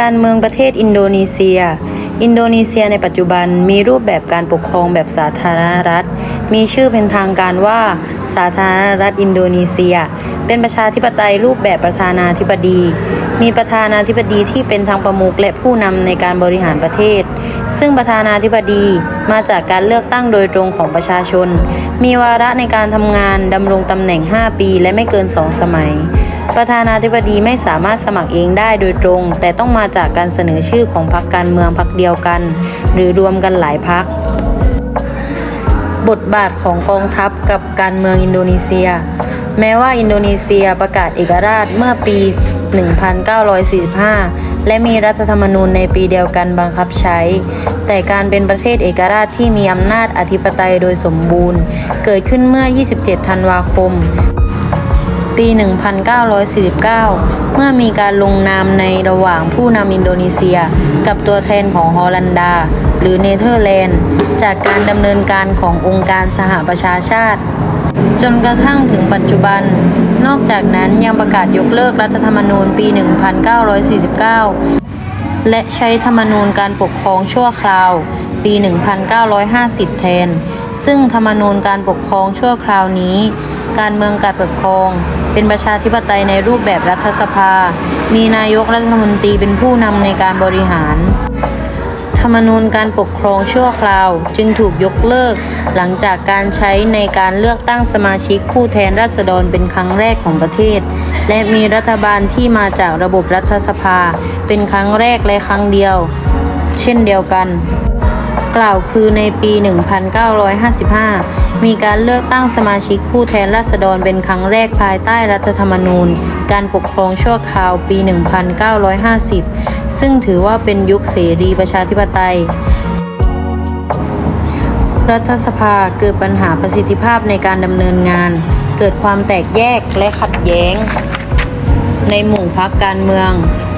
การเมืองประเทศอินโดนีเซีย อินโดนีเซียในปัจจุบันมีรูปแบบการปกครองแบบสาธารณรัฐ มีชื่อเป็นทางการว่าสาธารณรัฐอินโดนีเซีย เป็นประชาธิปไตยรูปแบบประธานาธิบดี มีประธานาธิบดีที่เป็นทั้งประมุขและผู้นำในการบริหารประเทศ ซึ่งประธานาธิบดีมาจากการเลือกตั้งโดยตรงของประชาชน มีวาระในการทำงานดำรงตำแหน่ง 5 ปี และไม่เกิน 2 สมัย ประธานาธิบดีไม่สามารถสมัครเองได้โดยตรง แต่ต้องมาจากการเสนอชื่อของพรรคการเมืองพรรคเดียวกัน หรือรวมกันหลายพรรคบทบาทของกองทัพกับการเมืองอินโดนีเซีย แม้ว่าอินโดนีเซียประกาศเอกราชเมื่อปี 1945 และมีรัฐธรรมนูญในปีเดียวกันบังคับใช้ แต่การเป็นประเทศเอกราชที่มีอำนาจอธิปไตยโดยสมบูรณ์ เกิดขึ้นเมื่อ 27 ธันวาคม ปี 1949 เมื่อมีการลงนามในระหว่างผู้นำอินโดนีเซีย กับตัวแทนของฮอลันดา หรือเนเธอร์แลนด์ จากการดำเนินการขององค์การสหประชาชาติ จนกระทั่งถึงปัจจุบัน นอกจากนั้นยังประกาศยกเลิกรัฐธรรมนูญปี 1949 และใช้ธรรมนูญการปกครองชั่วคราว ปี 1950 แทนซึ่งธรรมนูญการปกครองชั่วคราวนี้ การเมืองการปกครอง เป็นประชาธิปไตยในรูปแบบรัฐสภา มีนายกรัฐมนตรีเป็นผู้นำในการบริหาร ธรรมนูญการปกครองชั่วคราว จึงถูกยกเลิก หลังจากการใช้ในการเลือกตั้งสมาชิกผู้แทนราษฎรเป็นครั้งแรกของประเทศ และมีรัฐบาลที่มาจากระบบรัฐสภา เป็นครั้งแรกและครั้งเดียว เช่นเดียวกัน กล่าวคือในปี 1955 มีการเลือกตั้งสมาชิกผู้แทนราษฎรเป็นครั้งแรกภายใต้รัฐธรรมนูญ การปกครองชั่วคราวปี 1950 ซึ่งถือว่าเป็นยุคเสรีประชาธิปไตย รัฐสภาเกิดปัญหาประสิทธิภาพในการดำเนินงาน เกิดความแตกแยกและขัดแย้ง ในหมู่พรรคการเมือง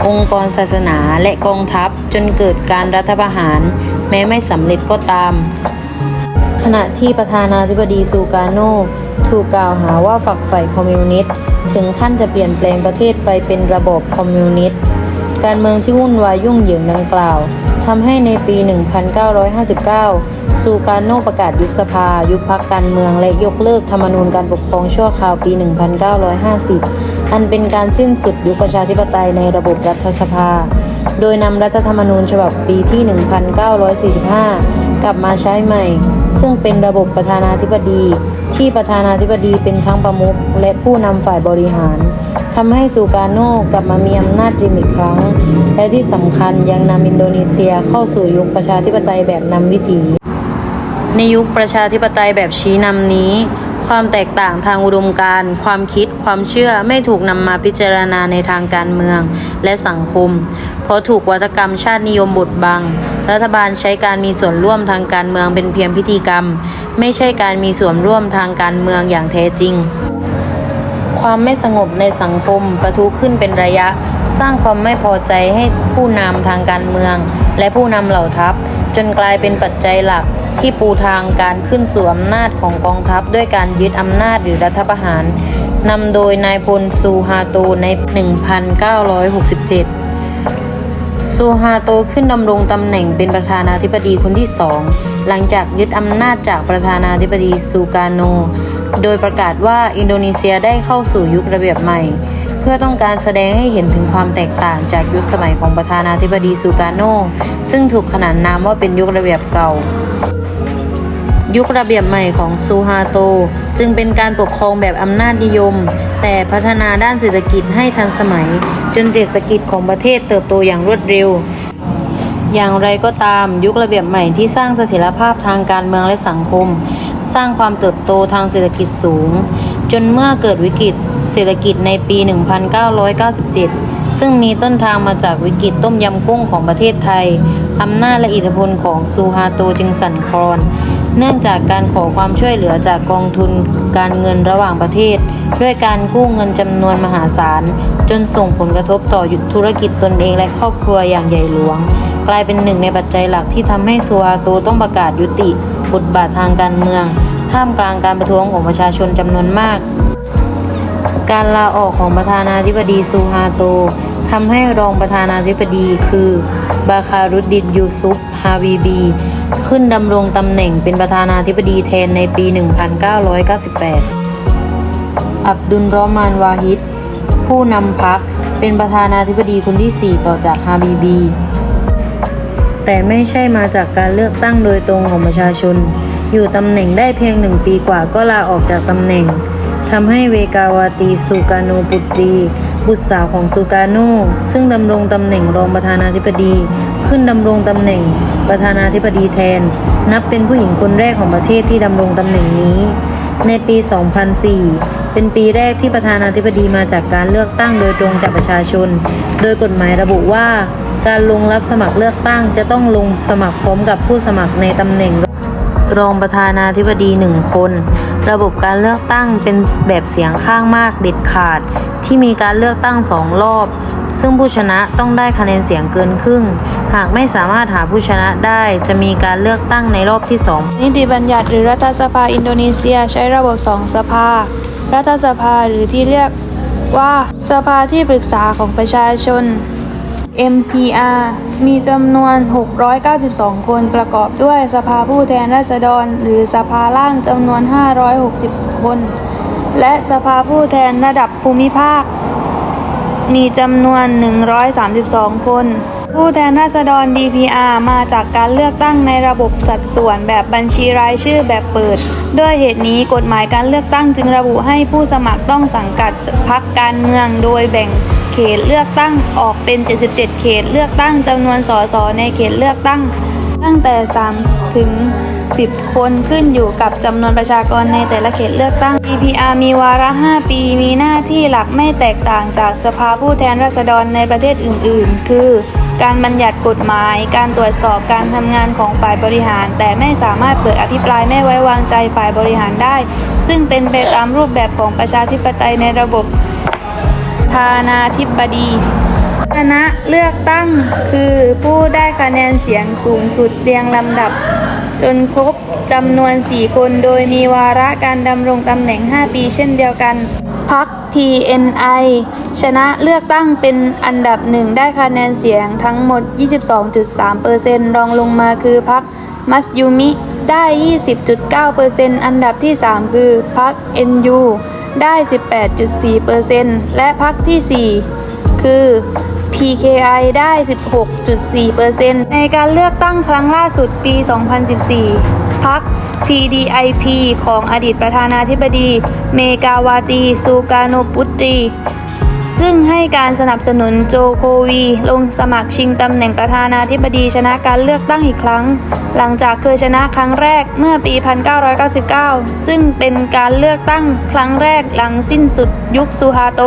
องค์กรศาสนาและกองทัพจนเกิดการรัฐประหาร แม้ไม่สำเร็จก็ตาม ขณะที่ประธานาธิบดีซูการโนถูกกล่าวหาว่าฝักใฝ่คอมมิวนิสต์ถึงขั้นจะเปลี่ยนแปลงประเทศไปเป็นระบบคอมมิวนิสต์การเมืองที่วุ่นวายยุ่งเหยิงดังกล่าวทำให้ในปี 1959 ซูการโนประกาศยุบสภา ยุบพักการเมืองและยกเลิกธรรมนูญการปกครองชั่วคราวปี 1950 อันเป็นการสิ้นสุดยุคประชาธิปไตยในระบบรัฐสภา โดยนำรัฐธรรมนูญฉบับปีที่ 1945 กลับมาใช้ใหม่ ซึ่งเป็นระบบประธานาธิบดี ที่ประธานาธิบดีเป็นทั้งประมุขและผู้นำฝ่ายบริหารทำให้ซูการโนกลับมามีอำนาจริมอีกครั้ง และที่สำคัญยังนำอินโดนีเซียเข้าสู่ยุคประชาธิปไตยแบบนำวิถี ในยุคประชาธิปไตยแบบชี้นำนี้ ความแตกต่างทางอุดมการณ์ความคิด ความเชื่อไม่ถูกนำมาพิจารณาในทางการเมืองและสังคม เพราะถูกวัฒกรรมชาตินิยมบดบัง รัฐบาลใช้การมีส่วนร่วมทางการเมืองเป็นเพียงพิธีกรรม ไม่ใช่การมีส่วนร่วมทางการเมืองอย่างแท้จริง ความไม่สงบในสังคมประทุขึ้นเป็นระยะ สร้างความไม่พอใจให้ผู้นำทางการเมือง และผู้นำเหล่าทัพ จนกลายเป็นปัจจัยหลักที่ปูทางการขึ้นสู่อำนาจของกองทัพ ด้วยการยึดอำนาจหรือรัฐประหารนำโดยนายพลซูฮาโตใน 1967 ซูฮาโตขึ้นดำรงตำแหน่งเป็นประธานาธิบดีคนที่สอง หลังจากยึดอำนาจจากประธานาธิบดีซูการโน โดยประกาศว่าอินโดนีเซียได้เข้าสู่ยุคระเบียบใหม่ เพื่อต้องการแสดงให้เห็นถึงความแตกต่างจากยุคสมัยของประธานาธิบดีซูการโน ซึ่งถูกขนานนามว่าเป็นยุคระเบียบเก่า ยุคระเบียบใหม่ของซูฮาโต จึงเป็นการปกครองแบบอำนาจนิยม แต่พัฒนาด้านเศรษฐกิจให้ทันสมัย จนเศรษฐกิจของประเทศเติบโตอย่างรวดเร็ว อย่างไรก็ตามยุคระเบียบใหม่ที่สร้างเสถียรภาพทางการเมืองและสังคม สร้างความเติบโตทางเศรษฐกิจสูง จนเมื่อเกิดวิกฤตเศรษฐกิจในปี 1997 ซึ่งมีต้นทางมาจากวิกฤตต้มยำกุ้งของประเทศไทยอำนาจและอิทธิพลของซูฮาโตจึงสั่นคลอน เนื่องจากการขอความช่วยเหลือจากกองทุนการเงินระหว่างประเทศ ด้วยการกู้เงินจำนวนมหาศาล จนส่งผลกระทบต่อธุรกิจตนเองและครอบครัวอย่างใหญ่หลวง กลายเป็นหนึ่งในปัจจัยหลักที่ทำให้ซูฮาโตต้องประกาศยุติบทบาททางการเมือง ท่ามกลางการประท้วงของประชาชนจำนวนมาก การลาออกของประธานาธิบดีซูฮาโต ทำให้รองประธานาธิบดีคือบาคารุดดินยูซุฟฮาวีบี ขึ้นดำรงตำแหน่งเป็นประธานาธิบดีแทนในปี 1998 อับดุลรอมานวาฮิดผู้นำพรรคเป็นประธานาธิบดีคนที่ 4 ต่อจากฮาบีบี แต่ไม่ใช่มาจากการเลือกตั้งโดยตรงของประชาชน อยู่ตำแหน่งได้เพียงหนึ่งปีกว่าก็ลาออกจากตำแหน่งทำให้เวกาวาตีสุกาโนปุตรี บุตรสาวของสุกาโนซึ่งดำรงตำแหน่งรองประธานาธิบดี ขึ้นดำรงตำแหน่งประธานาธิบดีแทน นับเป็นผู้หญิงคนแรกของประเทศที่ดำรงตำแหน่งนี้ ในปี 2004 เป็นปีแรกที่ประธานาธิบดีมาจากการเลือกตั้งโดยตรงจากประชาชน โดยกฎหมายระบุว่า การลงรับสมัครเลือกตั้งจะต้องลงสมัครพร้อมกับผู้สมัครในตำแหน่ง รองประธานาธิบดีหนึ่งคน ระบบการเลือกตั้งเป็นแบบเสียงข้างมากเด็ดขาด ที่มีการเลือกตั้งสองรอบ ซึ่งผู้ชนะต้องได้คะแนนเสียงเกินครึ่ง หากไม่สามารถหาผู้ชนะได้จะมีการเลือกตั้งในรอบที่สองนิติบัญญัติหรือรัฐสภาอินโดนีเซียใช้ระบบสองสภา รัฐสภาหรือที่เรียกว่าสภาที่ปรึกษาของประชาชน MPR มีจำนวน 692 คนประกอบด้วยสภาผู้แทนราษฎร หรือสภาล่างจำนวน 560 คน และสภาผู้แทนระดับภูมิภาค มีจำนวน 132 คน ผู้แทนราษฎร DPR มาจากการเลือกตั้งในระบบสัดส่วนแบบบัญชีรายชื่อแบบเปิด ด้วยเหตุนี้กฎหมายการเลือกตั้งจึงระบุให้ผู้สมัครต้องสังกัดพรรคการเมืองโดยแบ่ง เขตเลือกตั้งออกเป็น 77 เขตเลือกตั้งจำนวนสสในเขตเลือกตั้ง ตั้งแต่ 3 ถึง 10 คนขึ้นอยู่กับจำนวนประชากรในแต่ละเขตเลือกตั้ง DPR มีวาระ 5 ปี มีหน้าที่หลักไม่แตกต่างจากสภาผู้แทนราษฎรในประเทศอื่น ๆ คือการบัญญัติกฎหมาย การตรวจสอบการทำงานของฝ่ายบริหาร แต่ไม่สามารถเปิดอภิปรายไม่ไว้วางใจฝ่ายบริหารได้ ซึ่งเป็นไปตามรูปแบบของประชาธิปไตยในระบบานาธิบดีคณะเลือกตั้งคือผู้ได้คะแนนเสียงสูงสุดเรียงลำดับ จนครบจำนวน 4 คนโดยมีวาระการดำรงตำแหน่ง 5 ปีเช่นเดียวกันพัก PNI ชนะเลือกตั้งเป็นอันดับหนึ่งได้คะแนนเสียงทั้งหมด 22.3%รองลงมาคือพักมัสยูมิได้ 20.9%อันดับที่ 3 คือพัก NU ได้ 18.4%และพักทีสี่ 4 คือ PKI ได้ 16.4%ในการเลือกตั้งครั้งล่าสุดปี 2014 พัก PDIP ของอดีตประธานาธิบดี เมกาวาตี ซูกาโนปุตรี ซึ่งให้การสนับสนุนโจโควี ลงสมัครชิงตำแหน่งประธานาธิบดีชนะการเลือกตั้งอีกครั้ง หลังจากเคยชนะครั้งแรกเมื่อปี 1999 ซึ่งเป็นการเลือกตั้งครั้งแรกหลังสิ้นสุดยุคซูฮาโต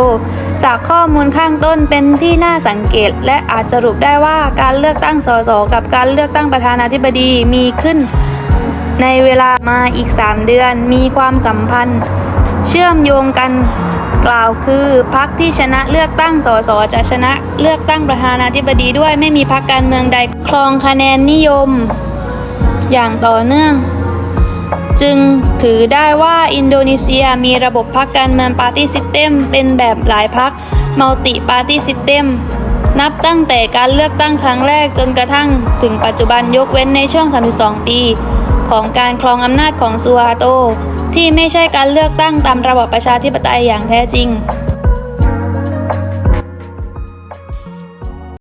จากข้อมูลข้างต้นเป็นที่น่าสังเกต และอาจสรุปได้ว่าการเลือกตั้งสสกับการเลือกตั้งประธานาธิบดีมีขึ้น ในเวลามาอีก 3 เดือนมีความสัมพันธ์ เชื่อมโยงกัน กล่าวคือพักที่ชนะเลือกตั้งสสจะชนะเลือกตั้งประธานาธิบดีด้วยไม่มีพักการเมืองใดครองคะแนนนิยม อย่างต่อเนื่อง จึงถือได้ว่าอินโดนีเซียมีระบบพักการเมืองปาร์ตี้ซิสเต็มเป็นแบบหลายพักมัลติปาร์ตี้ซิสเต็มนับตั้งแต่การเลือกตั้งครั้งแรกจนกระทั่งถึงปัจจุบันยกเว้นในช่วง 32 ปี ของการครองอำนาจของซูฮาโต ที่ไม่ใช่การเลือกตั้งตามระบอบประชาธิปไตยอย่างแท้จริง